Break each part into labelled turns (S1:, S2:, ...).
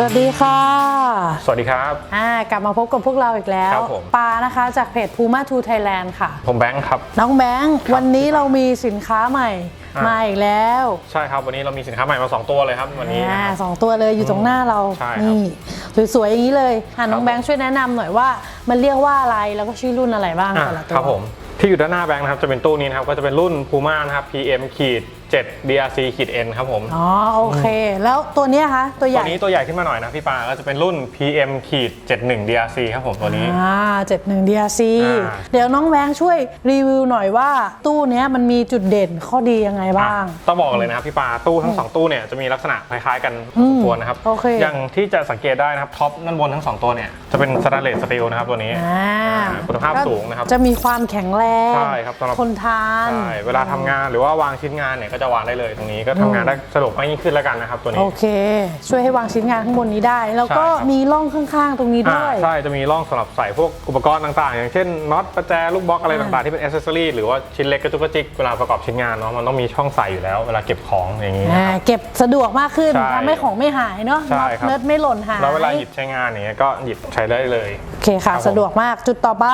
S1: สวัสดีค่ะ
S2: สวัสดีครับ
S1: อ่ากลับมาพบกับพวกเราอีกแล้ว
S2: ครับผม
S1: ปานะคะจากเพจ Puma to Thailand ค่ะ
S2: ผมแบงค์ครับ
S1: น้องแบงค์วันนี้เรามีสินค้าใหม่
S2: อ่าม
S1: มาอีกแล้ว
S2: ใช่ครับวันนี้เรามีสินค้าใหม่มา 2 ตัวเลยครับวันนี้นะ
S1: อ่า
S2: ครับ
S1: สองตัวเลยอยู่ตรงหน้าเรา
S2: ใช่ครับ
S1: นี่สวยๆอย่างนี้เลยอะน้อง
S2: ครับ
S1: แบงค์ช่วยแนะนำหน่อยว่ามันเรียกว่าอะไรแล้วก็ชื่อรุ่นอะไรบ้าง
S2: อะ
S1: แต่ละตัว
S2: ครับผมที่อยู่ด้านหน้าแบงค์นะครับจะเป็นตู้นี้นะครับก็จะเป็นรุ่น Puma นะครับ PM ขีด7 DRC ขีด N ครับผม
S1: อ๋อโอเค แล้วตัวเนี้ยคะตัวให
S2: ตั
S1: ญ่
S2: วนี้ตัวใหญ่ขึ้นมาหน่อยนะพี่ปาก็จะเป็นรุ่น PM ขีด71 DRC ครับผมตัวนี้
S1: อ่าเจ็ดหนึ่ง DRC
S2: อ่า
S1: เดี๋ยวน้องแบงค์ช่วยรีวิวหน่อยว่าตู้เนี้ยมันมีจุดเด่นข้อดียังไงบ้าง
S2: ต้องบอกเลยนะครับพี่ปาตู้ทั้งสองตู้เนี่ยจะมีลักษณะคล้ายๆกันพอสมควรนะครับ
S1: โอเค
S2: อย่างที่จะสังเกตได้นะครับท็อปด้านบนทั้งสองตัวเนี่ยจะเป็นสแตนเลสสตีลนะครับตัวนี้
S1: อ่า
S2: อ่าคุณภาพสูงนะครับ
S1: จะมีความแข็งแรง
S2: ใช่ครับสำหรับ
S1: ทนทาน
S2: ใช่เวลาทำงานหรือว่าวางชิ้นงานเนี่ยก็จะวางได้เลยตรงนี้ก็ทำงานได้สะดวกมากยิ่งขึ้นแล้วกันนะครับตัวนี้
S1: โอเค ช่วยให้วางชิ้นงานข้างบนนี้ได้ แล้วก็
S2: ใช่ครับ
S1: มีร่องข้างๆตรงนี้
S2: อ่า
S1: ด้วย
S2: ใช่จะมีร่องสำหรับใส่พวกอุปกรณ์ต่างๆ อย่างเช่นน็อตประแจลูกบล็อกอะไร
S1: อ่า
S2: ต่างๆที่เป็นอ c เซสซอรี่หรือว่าชิ้นเล็กกระจุกกระจิกเวลาประกอบชิ้นงานเนาะมันต้องมีช่องใส่อยู่แล้ว เวลาเก็บของอย่างนี้นะ
S1: อ่า
S2: ครับ
S1: เก็บสะดวกมากขึ้น
S2: ใช่
S1: ทำให้ของไม่หายเนาะ
S2: ใช่
S1: น็อต
S2: ครับ
S1: เนิร์ดไม่หล่นหาย
S2: แล้วเวลาหยิบใช้งานอย่างเงี้ยก็หยิบใช้ได้เลย
S1: โอเคค่ะ
S2: ครับผม
S1: สะดวกมากจุดต่อไป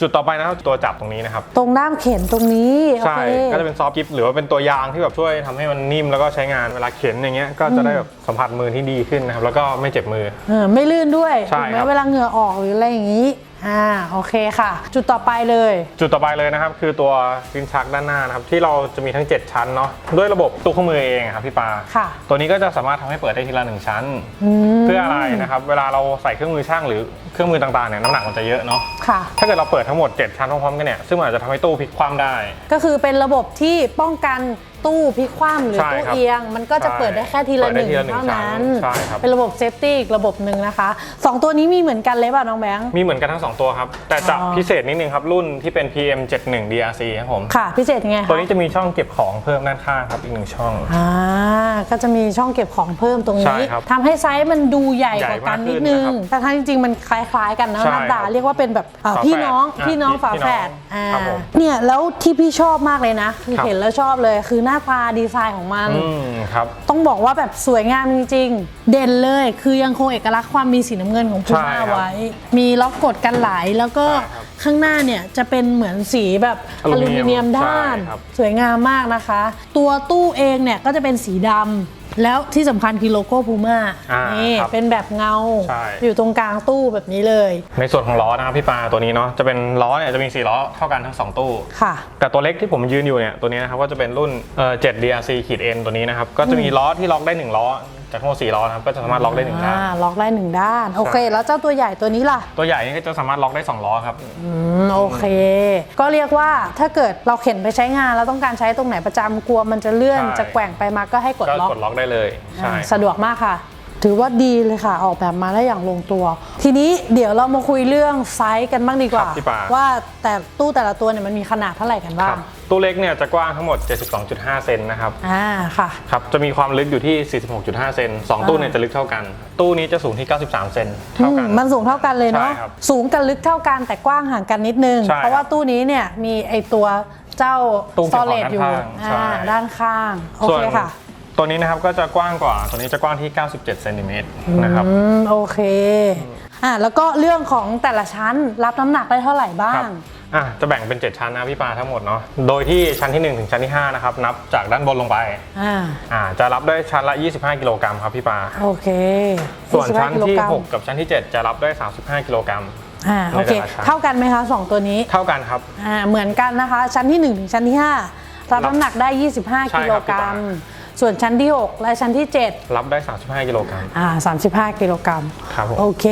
S2: จุดต่อไปนะครับตัวจับตรงนี้นะครับ
S1: ตรงด้ามเข็นตรงนี้โอ
S2: ใช่
S1: เค
S2: ก็จะเป็นซอฟต์กิฟหรือว่าเป็นตัวยางที่แบบช่วยทำให้มันนิ่มแล้วก็ใช้งานเวลาเข็นอย่างเงี้ยก็จะได้แบบสัมผัสมือที่ดีขึ้นนะครับแล้วก็ไม่เจ็บมือ
S1: เออไม่ลื่นด้วย
S2: ใช่
S1: ถูกไหม
S2: ครับ
S1: เวลาเหงื่อออกหรืออะไรอย่างนี้ อ่าโอเคค่ะ จุดต่อไปเลย
S2: จุดต่อไปเลยนะครับ คือตัวลิ้นชักด้านหน้านะครับที่เราจะมีทั้ง 7 ชั้นเนาะด้วยระบบตู้เครื่องมือเองอะครับพี่ปา
S1: ค่ะ
S2: ตัวนี้ก็จะสามารถทำให้เปิดได้ทีละหนึ่งชั้นเพื่ออะไรนะครับเวลาเราใส่เครื่องมือช่างหรือเครื่องมือต่างๆเนี่ยน้ำหนักมันจะเยอะเนาะ
S1: ค่ะ
S2: ถ้าเกิดเราเปิดทั้งหมด 7 ชั้นพร้อมๆกันเนี่ยซึ่งมันอาจจะทำให้ตู้พลิกคว่ำได้
S1: ก็คือเป็นระบบที่ป้องกัน ตู้พลิกคว่ำหรือ
S2: ใช่
S1: ตู้
S2: ครับ
S1: เอียง มันก็จะ
S2: ใช่
S1: เปิดได้แค่ทีละ
S2: เปิด
S1: ห
S2: ได้
S1: นึ่ง
S2: ทีละหนึ่ง
S1: เท่านั้น
S2: ชั้น ใช่ครับ
S1: เป็นระบบเซฟตี้อีกระบบหนึ่งนะคะสองตัวนี้มีเหมือนกันเลยป่ะน้องแบงค์
S2: มีเหมือนกันทั้ง 2 ตัวครับ แต่จะ
S1: อ๋อ
S2: พิเศษนิดนึงครับ รุ่นที่เป็น PM 71 DRC ครับผม
S1: ค่ะ พิเศษยังไง
S2: ตัว
S1: คะ
S2: นี้จะมีช่องเก็บของเพิ่มด้านข้างครับอีกหนึ่งช่อง
S1: อ่าก็จะมีช่องเก็บของเพิ่มตรง
S2: ใช่
S1: นี้
S2: ครับ
S1: ทำให้ไซส์มันดูใหญ่กว่ากัน
S2: ใหญ่มากขึ้
S1: นิด
S2: น
S1: นึง
S2: นะครับ
S1: แต่ทั้งจริงๆมันคล้ายๆกันนะ
S2: ใช่
S1: นัดดา
S2: ครับ
S1: เรียกว่าเป็นแบบเอ่อ
S2: ฝาแฝด
S1: พี่น้อง
S2: อะ
S1: พี่น้อง
S2: พี่
S1: ฝาแฝด
S2: พี่น้อง
S1: อ่า
S2: ครับผม
S1: เนี่ยแล้วที่พี่ชอบมากเลยนะคือ
S2: ครับ
S1: เห็นแล้วชอบเลยคือหน้าตาดีไซน์ของมัน
S2: อืมครับ
S1: ต้องบอกว่าแบบสวยงามจริงๆ เด่นเลย คือยังคงเอกลักษณ์ความมีสีน้ำเงินของพู
S2: ใช่
S1: ม่า
S2: ครับ
S1: ไว้ มีล็อกกดกันไหลแล้วก็
S2: ใช่ครับ
S1: ข้างหน้าเนี่ยจะเป็นเหมือนสีแบบอ
S2: อลู
S1: ลู
S2: มิ
S1: มิ
S2: เนี
S1: เนีย
S2: ย
S1: ม
S2: ม
S1: ด้าน
S2: ใช่ครับ
S1: สวยงามมากนะคะ ตัวตู้เองเนี่ยก็จะเป็นสีดำแล้วที่สำคัญคือโลโก้พูม่า
S2: อ่า
S1: นี่
S2: ครับ
S1: เป็นแบบเงา
S2: ใช่
S1: อยู่ตรงกลางตู้แบบนี้เลย
S2: ในส่วนของล้อนะครับพี่ปาตัวนี้เนาะจะเป็นล้อเนี่ยจะมี4ล้อเท่ากันทั้ง2ตู้
S1: ค่ะ
S2: แต่ตัวเล็กที่ผมยืนอยู่เนี่ยตัวนี้นะครับก็จะเป็นรุ่นเอ่อ 7 DRC ขีด N ตัวนี้นะครับก็จะมีล้อที่ล็อกได้ 1 ล้อ จากทั้งหมด4ล้อนะครับก็จะสามารถล็อกได้1ด้าน
S1: อ่าล็อกได้หนึ่งด้าน โอเค แล้วเจ้าตัวใหญ่ตัวนี้ล่ะ
S2: ตัวใหญ่นี่ก็จะสามารถล็อกได้2ล้อครับ
S1: อืมโอเค ก็เรียกว่าถ้าเกิดเราเข็นไปใช้งานแล้วต้องการใช้ตรงไหนประจำกลัวมันจะเลื่อน
S2: ใช่
S1: จะแกว่งไปมาก็ให้กด
S2: ก็
S1: ล็อก
S2: กดล็อกได้เลยใช่
S1: อ่าสะดวกมากค่ะ ถือว่าดีเลยค่ะ ออกแบบมาได้อย่างลงตัว ทีนี้เดี๋ยวเรามาคุยเรื่องไซส์กันบ้างดีกว่า
S2: ครับพี่ปา
S1: ว่าแต่ตู้แต่ละตัวเนี่ยมันมีขนาดเท่าไหร่กัน
S2: ค
S1: บ้า
S2: รั
S1: ง
S2: บตู้เล็กเนี่ยจะกว้างทั้งหมด 72.5 เซนนะครับ
S1: อ่าค่ะ
S2: ครับ จะมีความลึกอยู่ที่ 46.5 เซนสองตู้เนี่ยจะลึกเท่ากัน ตู้นี้จะสูงที่ 93 เซนเท่ากัน
S1: อืมมันสูงเท่ากันเลยเนาะ
S2: ใช่ครับ
S1: สูงกับลึกเท่ากันแต่กว้างห่างกันนิดนึง
S2: ใช่
S1: เพราะว่าตู้นี้เนี่ยมีไอตัวเจ้า
S2: ตู้เก็บของ
S1: storage อยู่
S2: ด้านข้าง
S1: อ่า
S2: ใช่
S1: ด้านข้าง โอ
S2: ส่ว
S1: เคนค่ะ
S2: ตัวนี้นะครับก็จะกว้างกว่า ตัวนี้จะกว้างที่ 97เซนติเมตรนะครับ
S1: อืมโอเคอ่าแล้วก็เรื่องของแต่ละชั้นรับน้ำหนักได้เท่าไหร่บ้า
S2: ครั
S1: ง
S2: บอะจะแบ่งเป็น 7 ชั้นนะพี่ปาทั้งหมดเนาะ โดยที่ชั้นที่ 1 ถึงชั้นที่ 5 นะครับ นับจากด้านบนลงไป
S1: อ่า
S2: อ่า จะรับได้ชั้นละ 25 กิโลกรัมครับพี่ปา
S1: โอเค
S2: ส่วนชั้น
S1: 25
S2: ที่
S1: กิโลกรัม
S2: 6 กับชั้นที่ 7 จะรับได้ 35 กิโลกรัม
S1: อ่าโอเค
S2: ในแต่ละชั้น
S1: เท่ากันไหมคะสองตัวนี้
S2: เท่ากันครับ
S1: อ่าเหมือนกันนะคะ ชั้นที่1ถึงชั้นที่ 5 รับน้ำหนักได้ 25
S2: ใช่
S1: กิโล
S2: ครับ
S1: กรัม ส่วนชั้นที่ 6 และชั้นที่ 7
S2: รับได้ 35 กิโลกรัม
S1: อ่า35 กิโลกรัม
S2: ครับผม
S1: โอเค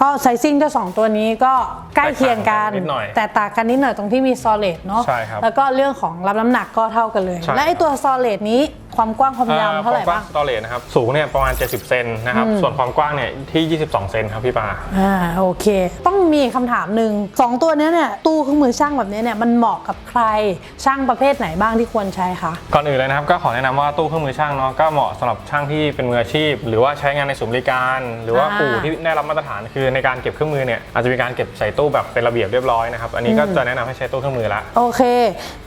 S1: ก็ไซซิ่งเจ้าสองตัวนี้ก็ใกล้เคียงกัน
S2: แตกต่างกันนิดหน่อย
S1: แต่ต่างกันนิดหน่อยตรงที่มี solid เนาะ
S2: ใช่ครับ
S1: แล้วก็เรื่องของรับน้ำหนักก็เท่ากันเลย
S2: ใช่
S1: และไอตัว solid นี้ความกว้างความยาวเท่าไหร่
S2: ควมกว้า
S1: บ้างง
S2: สตอเรจนะครับ สูงเนี่ยประมาณ 70 เซนนะครับ ส่วนความกว้างเนี่ยที่ 22 เซนครับพี่ปา
S1: อ่าโอเค ต้องมีคำถามหนึ่งสองตัวเนี้ยเนี่ยตู้เครื่องมือช่างแบบเนี้ยเนี่ยมันเหมาะกับใครช่างประเภทไหนบ้างที่ควรใช้คะ
S2: ก่อนอื่นเลยนะครับก็ขอแนะนำว่าตู้เครื่องเครื่องมือช่างเนาะก็เหมาะสำหรับช่างที่เป็นมืออาชีพ หรือว่าใช้งานในศูนย์บริการ หรือว่า
S1: อ่า
S2: อู่ที่ได้รับมาตรฐานคือในการเก็บเครื่องมือเนี่ยอาจจะมีการเก็บใส่ตู้แบบเป็นระเบียบเรียบร้อยนะครับอันนี้ก็จะแนะนำให้ใช้ตู้เครื่องมือละ
S1: โอเค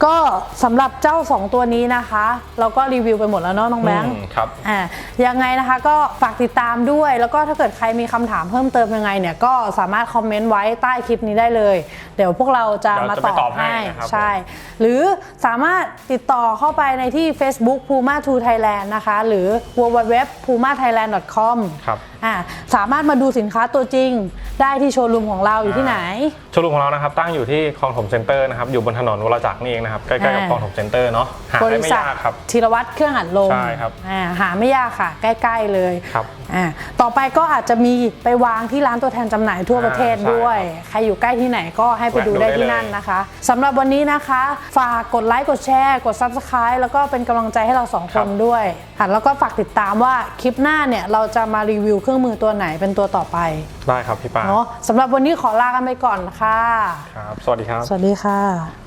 S1: ก็สำหรับเจ้า 2 ตัวนี้นะคะ เราก็รีวิวไปหมดแล้วเนาะน้องแบงค์
S2: อืมครับ
S1: อ่ายังไงนะคะก็ฝากติดตามด้วย แล้วก็ถ้าเกิดใครมีคำถามเพิ่มเติมยังไงเนี่ยก็สามารถคอมเมนต์ไว้ใต้คลิปนี้ได้เลย เดี๋ยวพวกเราจะ
S2: เดี๋ยว
S1: มา
S2: จะ
S1: ต
S2: ไป
S1: อบ
S2: ตอบให้
S1: ให้
S2: นะครับ
S1: ใช่ หรือสามารถติดต่อเข้าไปในที่ Facebook Puma 2 Thailand นะคะ หรือ www.pumathailand.com
S2: ครับ
S1: อ่าสามารถมาดูสินค้าตัวจริง ได้ที่โชว์รูมของเราอยู่ที่ไหน
S2: โชว์รูมของเรานะครับตั้งอยู่ที่คลองถมเซ็นเตอร์นะครับอยู่บนถนนวรจักรนี่เองนะครับใกล้ๆกับ
S1: อ่า
S2: คลองถมเซ็นเตอร์เนาะหา
S1: บ
S2: ได้
S1: ริ
S2: ไม่
S1: ษัท
S2: ยากครับ
S1: ธีรวัตรเครื่องอัดลม
S2: ใช่ครับ
S1: อ่าหาไม่ยากค่ะ ใกล้ ๆ เลย
S2: ครับ
S1: อ่าต่อไปก็อาจจะมีไปวางที่ร้านตัวแทนจำหน่ายทั่วประเทศ
S2: อ่าใช่
S1: ด้วย ใครอยู่ใกล้ที่ไหนก็ให้ไปดู
S2: แวะดู
S1: ได้
S2: ได้
S1: ที่
S2: เลย
S1: นั่นนะคะสำหรับวันนี้นะคะ ฝากกดไลค์กดแชร์ กด Subscribe แล้วก็เป็นกำลังใจให้เราสองคนด้วยอะแล้วก็ฝากติดตามว่าคลิปหน้าเนี่ยเราจะมารีวิวเครื่องมือตัวไหนเป็นตัวต่อไป
S2: ได้ครับพี่ปา
S1: เนาะสำหรับวันนี้ขอลากันไปก่อนค่ะ
S2: ครับ สวัสดีครับ
S1: สวัสดีค่ะ